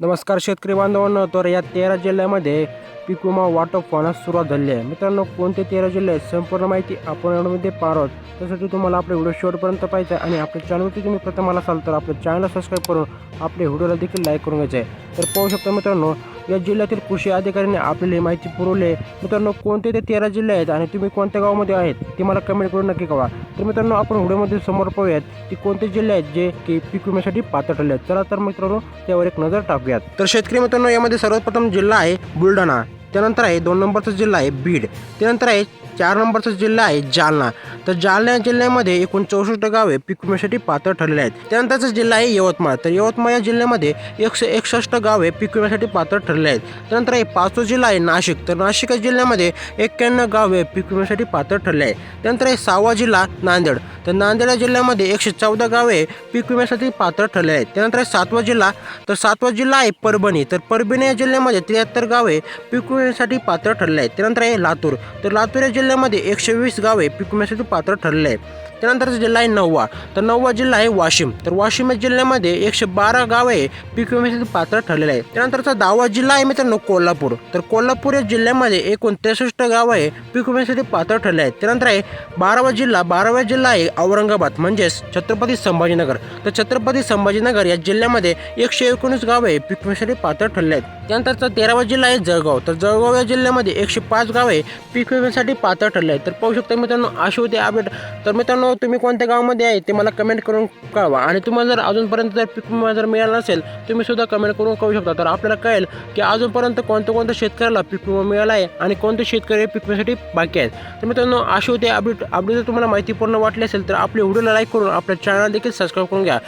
नमस्कार शेतकरी बांधवांनो तर या तेरा जिल्ह्यामध्ये पीक विमा वाटप होण्यास सुरुवात झाली आहे. मित्रांनो कोणते तेरा जिल्हे आहेत संपूर्ण माहिती आपण यामध्ये पाहत आहोत. त्यासाठी तुम्हाला आपले व्हिडिओ शेवटपर्यंत पाहिजे आहे आणि आपल्या चॅनलवरती तुम्ही प्रथम आला असाल तर आपल्या चॅनलला सबस्क्राईब करून आपल्या व्हिडिओला देखील लाईक करून घ्यायचं आहे. तर पाहू शकता मित्रांनो या जिल्ह्यातील कृषी अधिकाऱ्यांनी आपल्याला ही माहिती पुरवली. आहे मित्रांनो कोणते ते तेरा जिल्हे आहेत आणि तुम्ही कोणत्या गावामध्ये आहेत ते मला कमेंट करून नक्की कळवा. तर मित्रांनो आपण व्हिडिओमध्ये समोर पाहूयात की कोणते जिल्हे आहेत जे की पीक विम्यासाठी पात्र ठरले आहेत. चला तर मित्रांनो त्यावर एक नजर टाकूयात. तर शेतकरी मित्रांनो यामध्ये सर्वप्रथम जिल्हा आहे बुलढाणा. त्यानंतर आहे दोन नंबरचा जिल्हा आहे बीड. त्यानंतर आहे चार नंबरचा जिल्हा आहे जालना. तर जालना जिल्ह्यामध्ये एकूण चौसष्ट गावे पीक विम्यासाठी पात्र ठरले आहेत. त्यानंतरचा जिल्हा आहे यवतमाळ. तर यवतमाळ या जिल्ह्यामध्ये एकशे एकसष्ट गावे पीक विम्यासाठी पात्र ठरले आहेत. त्यानंतर आहे पाचवा जिल्हा आहे नाशिक. तर नाशिक या जिल्ह्यामध्ये एक्क्याण्णव गावे पीक विम्यासाठी पात्र ठरले आहेत. त्यानंतर आहे सहावा जिल्हा नांदेड. तर नांदेड या जिल्ह्यामध्ये एकशे चौदा गावे पीक विम्यासाठी पात्र ठरले आहेत. त्यानंतर आहे सातवा जिल्हा. तर सातवा जिल्हा आहे परभणी. तर परभणी या जिल्ह्यामध्ये त्र्याहत्तर गावे पीक विम्यासाठी पात्र ठरले आहे त्यानंतर आहे लातूर. तर लातूर या जिल्ह्यामध्ये एकशे वीस गावे पीक विम्यासाठी पात्र ठरले आहे त्यानंतरचा जिल्हा आहे नववा. तर नववा जिल्हा आहे वाशिम. तर वाशिम या जिल्ह्यामध्ये एकशे बारा गावे पीक विम्यासाठी पात्र ठरलेले आहे त्यानंतरचा दहावा जिल्हा आहे मित्रांनो कोल्हापूर. तर कोल्हापूर या जिल्ह्यामध्ये एकूण त्रेसष्ट गावे पीक विम्यासाठी पात्र ठरले आहेत. त्यानंतर आहे बारावा जिल्हा. बारावा जिल्हा आहे औरंगाबाद म्हणजेच छत्रपती संभाजीनगर. तर छत्रपती संभाजीनगर या जिल्ह्यामध्ये एकशे एकोणीस गावे पीक विम्यासाठी पात्र ठरले आहेत. त्यानंतरचा तेरावा जिल्हा आहे जळगाव. तर जळगाव या जिल्ह्यामध्ये एकशे पाच गावे पीक विम्यासाठी पात्र ठरले आहेत. तर पाहू शकता मित्रांनो अशी होती अपडेट तर मित्रांनो तुम्ही कोणत्या गावामध्ये आहे ते मला कमेंट करून कळवा. आणि तुम्हाला जर अजूनपर्यंत जर पीक विमा जर मिळाला नसेल तुम्ही सुद्धा कमेंट करून कळू शकता. तर आपल्याला कळेल की अजूनपर्यंत कोणत्या कोणत्या शेतकऱ्याला पीक विमा मिळाला आहे आणि कोणते शेतकरी पीक विम्यासाठी बाकी आहेत. तर मित्रांनो अशी होती अपडेट अपडेट जर तुम्हाला माहितीपूर्ण वाटली असेल तर आपल्या व्हिडिओला लाईक करून आपल्या चॅनल देखील सबस्क्राईब करून घ्या.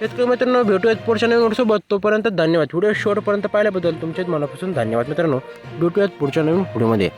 शेतकरी मित्रांनो भेटूयात पुढच्या नवीन सोबत तोपर्यंत धन्यवाद. व्हिडिओ शेवटपर्यंत पाहिल्याबद्दल तुमच्याच मनापासून धन्यवाद मित्रांनो. भेटूयात पुढच्या नवीन व्हिडिओमध्ये.